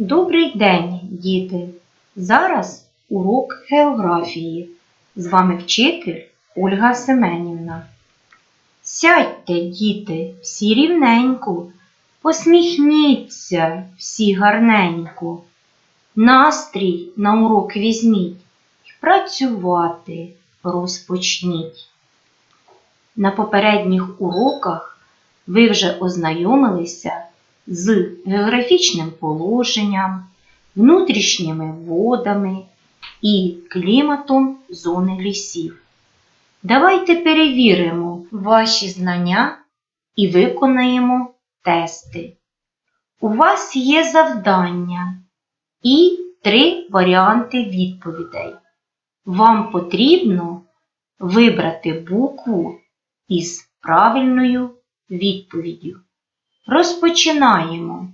Добрий день, діти! Зараз урок географії. З вами вчитель Ольга Семенівна. Сядьте, діти, всі рівненько, посміхніться всі гарненько. Настрій на урок візьміть і працювати розпочніть. На попередніх уроках ви вже ознайомилися з географічним положенням, внутрішніми водами і кліматом зони лісів. Давайте перевіримо ваші знання і виконаємо тести. У вас є завдання і три варіанти відповідей. Вам потрібно вибрати букву із правильною відповіддю. Розпочинаємо.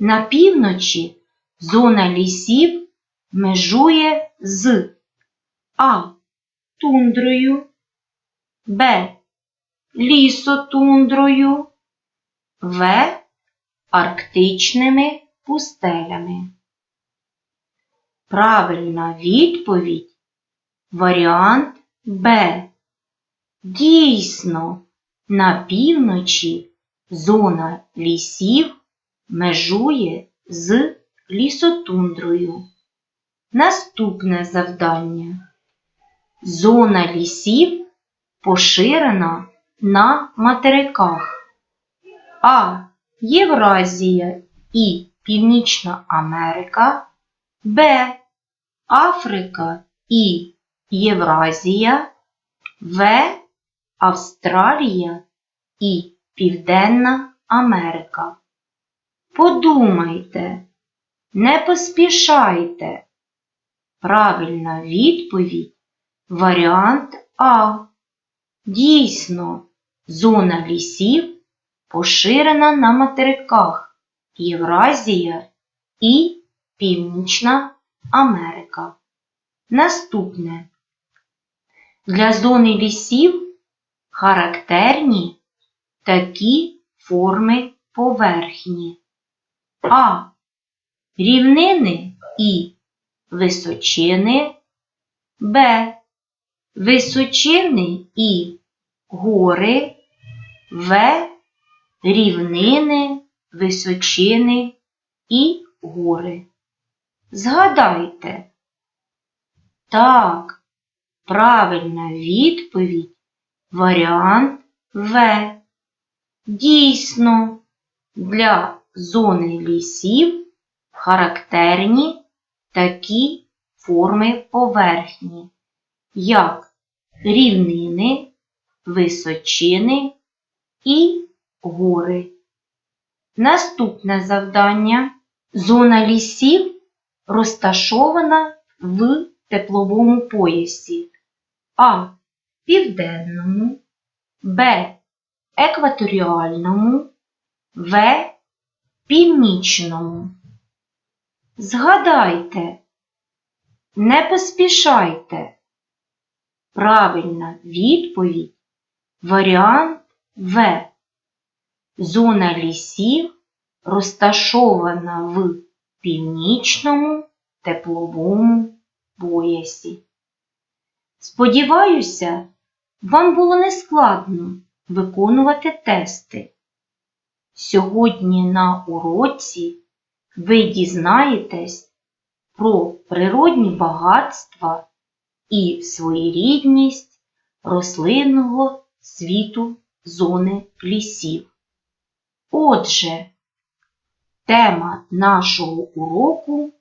На півночі зона лісів межує з А. Тундрою, Б. Лісотундрою, В. Арктичними пустелями. Правильна відповідь варіант Б. Дійсно, на півночі зона лісів межує з лісотундрою. Наступне завдання. Зона лісів поширена на материках А. Євразія і Північна Америка, Б. Африка і Євразія, В. Австралія і Південна Америка. Подумайте, не поспішайте. Правильна відповідь варіант А. Дійсно, зона лісів поширена на материках Євразія і Північна Америка. Наступне. Для зони лісів характерні такі форми поверхні. А. Рівнини і височини. Б. Височини і гори. В. Рівнини, височини і гори. Згадайте. Так, правильна відповідь варіант В. Дійсно, для зони лісів характерні такі форми поверхні, як рівнини, височини і гори. Наступне завдання. Зона лісів розташована в тепловому поясі А. Південному, Б. Екваторіальному, В. Північному. Згадайте, не поспішайте. Правильна відповідь варіант В. Зона лісів розташована в північному тепловому поясі. Сподіваюся, вам було нескладно виконувати тести. Сьогодні на уроці ви дізнаєтесь про природні багатства і своєрідність рослинного світу зони лісів. Отже, тема нашого уроку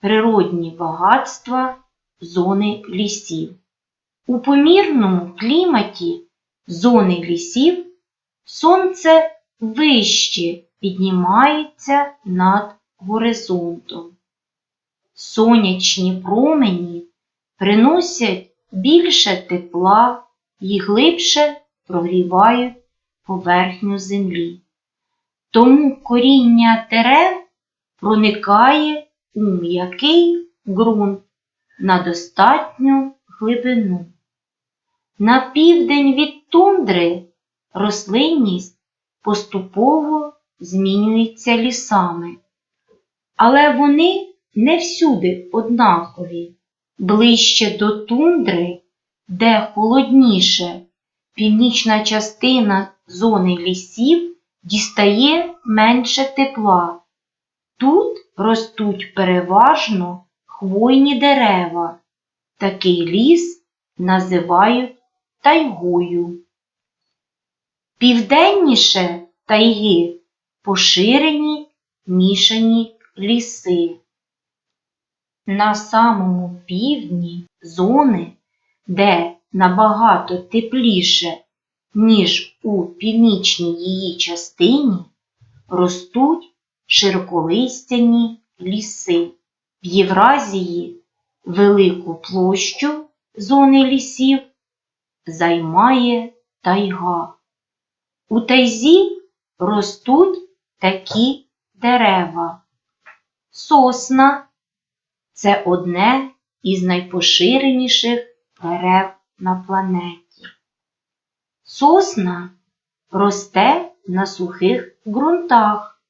природні багатства зони лісів. У помірному кліматі зони лісів сонце вище піднімається над горизонтом. Сонячні промені приносять більше тепла і глибше прогрівають поверхню землі. Тому коріння дерев проникає у м'який ґрунт на достатню глибину. На південь від тундри рослинність поступово змінюється лісами, але вони не всюди однакові. Ближче до тундри, де холодніше, північна частина зони лісів дістає менше тепла. Тут ростуть переважно хвойні дерева. Такий ліс називають тайгою. Південніше тайги поширені мішані ліси. На самому півдні зони, де набагато тепліше, ніж у північній її частині, ростуть широколистяні ліси. В Євразії велику площу зони лісів займає тайга. У тайзі ростуть такі дерева. Сосна це одне із найпоширеніших дерев на планеті. Сосна росте на сухих ґрунтах.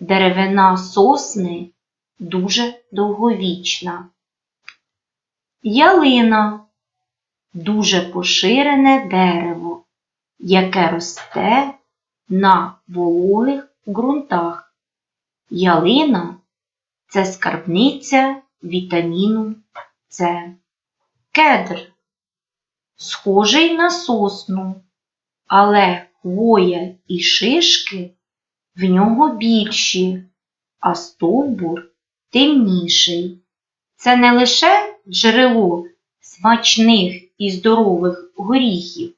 Деревина сосни дуже довговічна. Ялина дуже поширене дерево, яке росте на вологих ґрунтах. Ялина це скарбниця вітаміну С. Кедр схожий на сосну, але хвоя і шишки в нього більші, а стовбур темніший. Це не лише джерело смачних і здорових горіхів,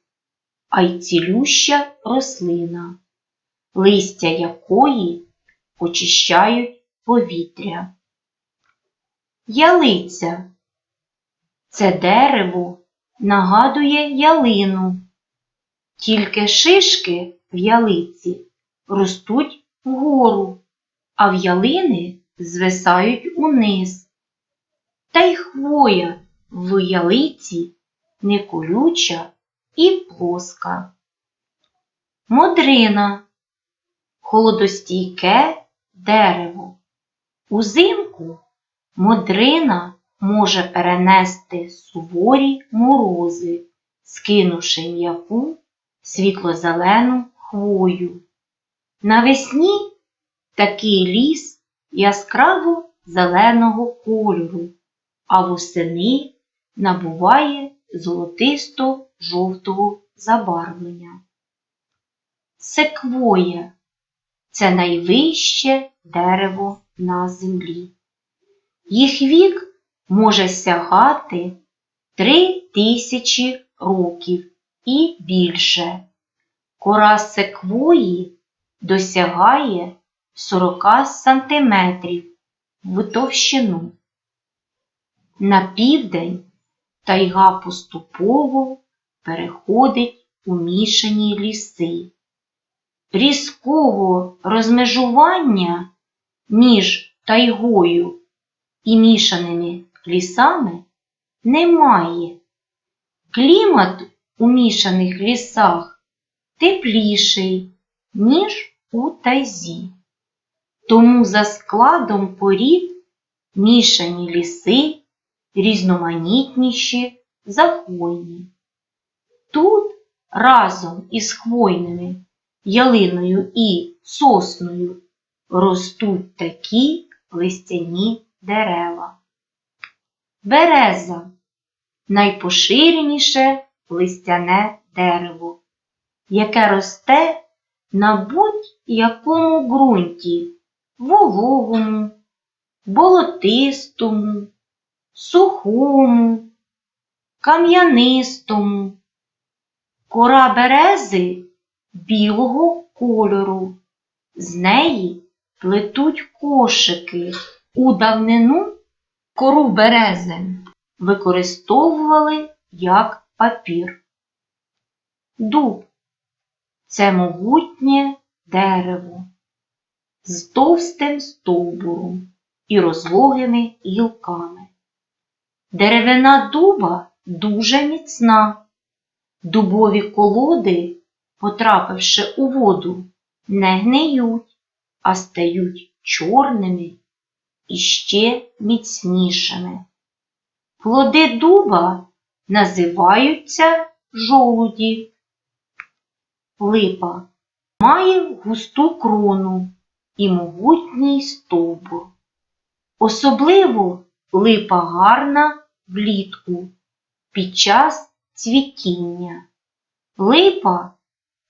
а й цілюща рослина, листя якої очищають повітря. Ялиця це дерево нагадує ялину, тільки шишки в ялиці ростуть вгору, а в ялини звисають униз. Та й хвоя в ялиці не колюча і плоска. Модрина холодостійке дерево. Узимку модрина може перенести суворі морози, скинувши м'яку світло-зелену хвою. Навесні такий ліс яскраво зеленого кольору, а восени набуває золотисто-жовтого забарвлення. Секвоя це найвище дерево на землі. Їх вік може сягати три тисячі років і більше. Кора секвої досягає 40 сантиметрів в товщину. На південь тайга поступово переходить у мішані ліси. Різкого розмежування між тайгою і мішаними лісами немає. Клімат у мішаних лісах тепліший, ніж у тайзі. Тому за складом порід мішані ліси різноманітніші за хвойні. Тут разом із хвойними ялиною і сосною ростуть такі листяні дерева. Береза найпоширеніше листяне дерево, яке росте на будь-якому ґрунті вологому, болотистому, сухому, кам'янистому. Кора берези білого кольору. З неї плетуть кошики. У давнину кору берези використовували як папір. Дуб це могутнє дерево з товстим стовбуром і розлогими гілками. Деревина дуба дуже міцна. Дубові колоди, потрапивши у воду, не гниють, а стають чорними іще міцнішими. Плоди дуба називаються жолуді. Липа має густу крону і могутній стовбур. Особливо липа гарна влітку під час цвітіння. Липа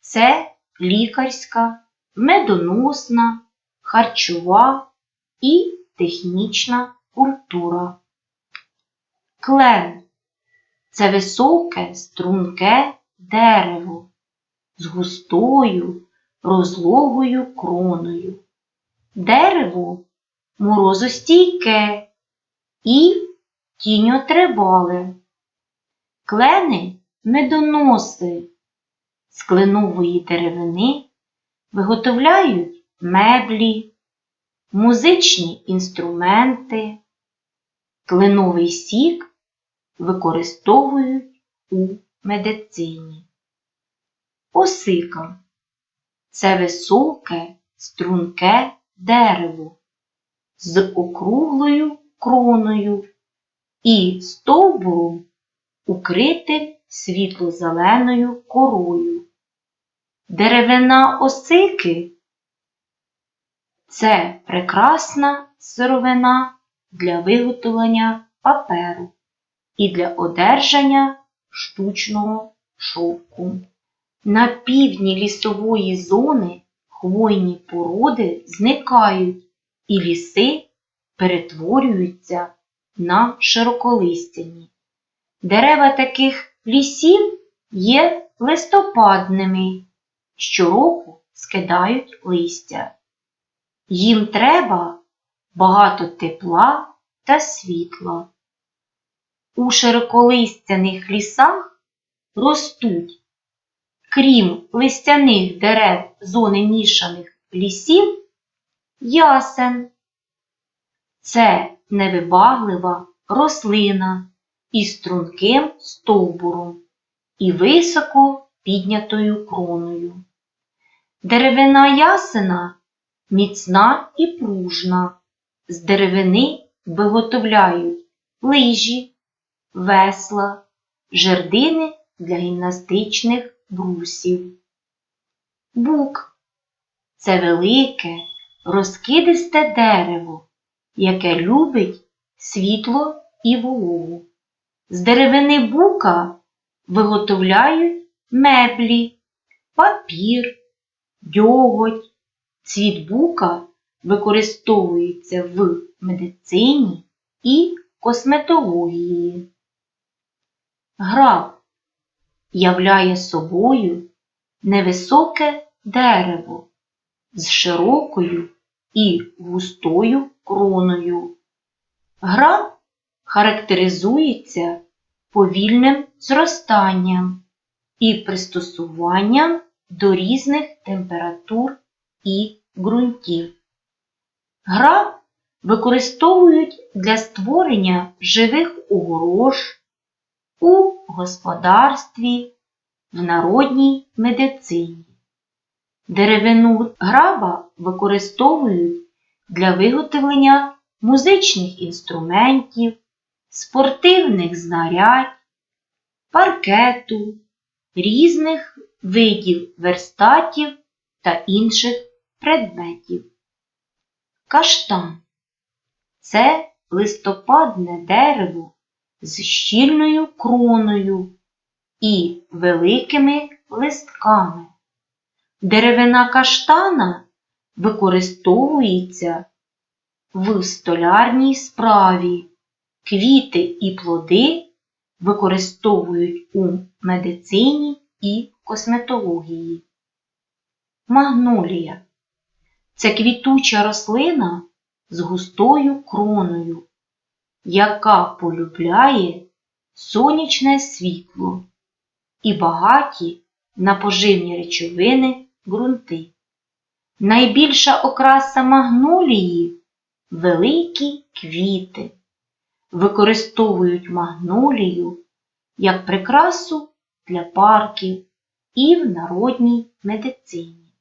це лікарська, медоносна, харчова і технічна культура. Клен це високе струнке дерево з густою розлогою кроною. Дерево морозостійке і тіньотривале. Клени медоноси з кленової деревини виготовляють меблі, музичні інструменти, кленовий сік використовують у медицині. Осика це високе струнке дерево з округлою кроною і стовбуром укритим світло-зеленою корою. Деревина осики це прекрасна сировина для виготовлення паперу і для одержання штучного шовку. На півдні лісової зони хвойні породи зникають і ліси перетворюються на широколистяні. Дерева таких лісів є листопадними, щороку скидають листя. Їм треба багато тепла та світла. У широколистяних лісах ростуть, крім листяних дерев зони мішаних лісів, ясен. Це невибаглива рослина із струнким стовбуром і високо піднятою кроною. Деревина ясена міцна і пружна. З деревини виготовляють лижі, весла, жердини для гімнастичних брусів. Бук це велике, розкидисте дерево, яке любить світло і вологу. З деревини бука виготовляють меблі, папір, дьоготь. Цвіт бука використовується в медицині і косметології. Граб являє собою невисоке дерево з широкою і густою кроною. Граб характеризується повільним зростанням і пристосуванням до різних температур і ґрунтів. Граб використовують для створення живих огорож у господарстві, в народній медицині. Деревину граба використовують для виготовлення музичних інструментів, спортивних знарядь, паркету, різних видів верстатів та інших предметів. Каштан це листопадне дерево з щільною кроною і великими листками. Деревина каштана використовується в столярній справі. Квіти і плоди використовують у медицині і косметології. Магнолія це квітуча рослина з густою кроною, яка полюбляє сонячне світло і багаті на поживні речовини ґрунти. Найбільша окраса магнолії великі квіти. Використовують магнолію як прикрасу для парків і в народній медицині.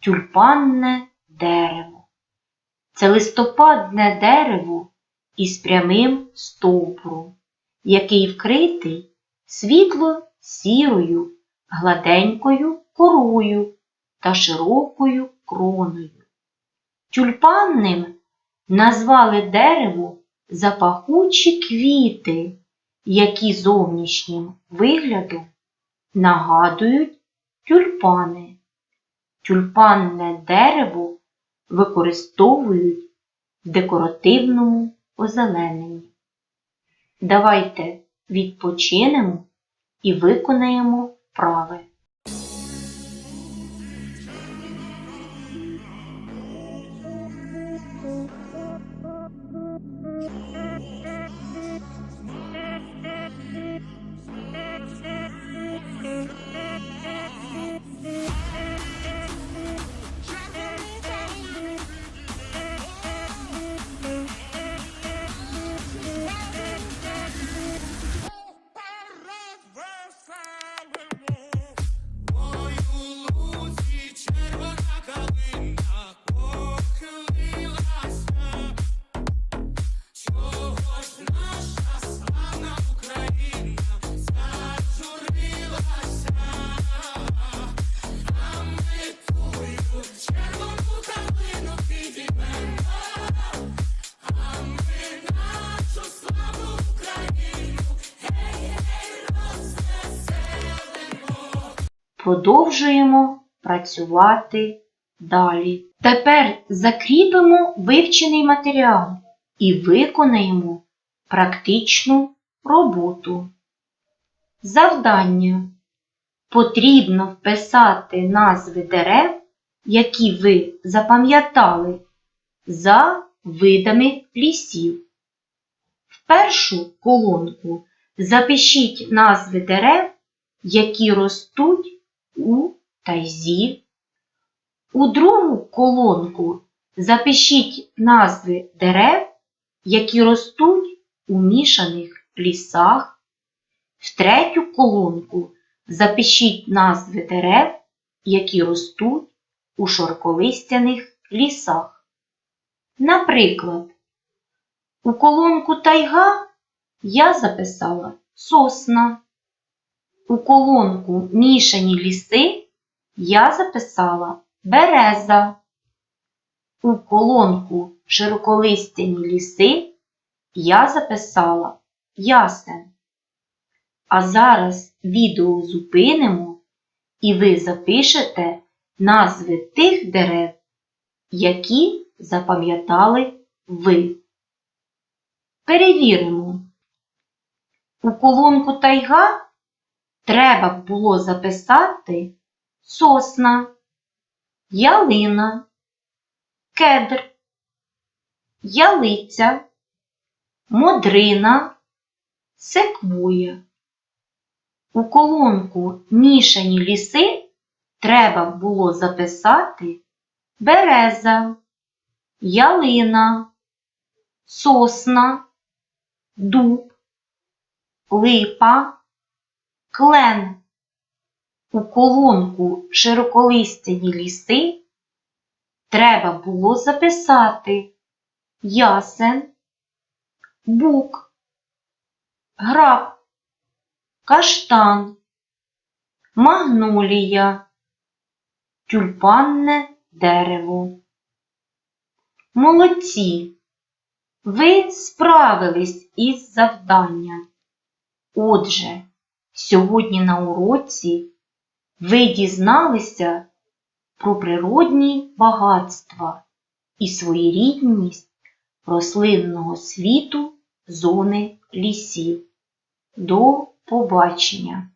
Тюльпанне дерево Це листопадне дерево із прямим стовбуром, який вкритий світло сірою, гладенькою корою та широкою кроною. Тюльпанним назвали дерево за пахучі квіти, які зовнішнім виглядом нагадують тюльпани. Тюльпанне дерево використовують в декоративному озелененні. Давайте відпочинемо і виконаємо вправи. Продовжуємо працювати далі. Тепер закріпимо вивчений матеріал і виконаємо практичну роботу. Завдання. Потрібно вписати назви дерев, які ви запам'ятали за видами лісів. В першу колонку запишіть назви дерев, які ростуть у тайзі. У другу колонку запишіть назви дерев, які ростуть у мішаних лісах. В третю колонку запишіть назви дерев, які ростуть у шорколистяних лісах. Наприклад, у колонку тайга я записала сосна. У колонку мішані ліси я записала береза. У колонку широколистяні ліси я записала ясен. А зараз відео зупинимо і ви запишете назви тих дерев, які запам'ятали ви. Перевіримо. У колонку тайга треба було записати сосна, ялина, кедр, ялиця, модрина, секвуя. У колонку мішані ліси треба було записати береза, ялина, сосна, дуб, липа, клен. У колонку широколистяні ліси треба було записати ясен, бук, граб, каштан, магнолія, тюльпанне дерево. Молодці! Ви справились із завданням. Отже, сьогодні на уроці ви дізналися про природні багатства і своєрідність рослинного світу зони лісів. До побачення!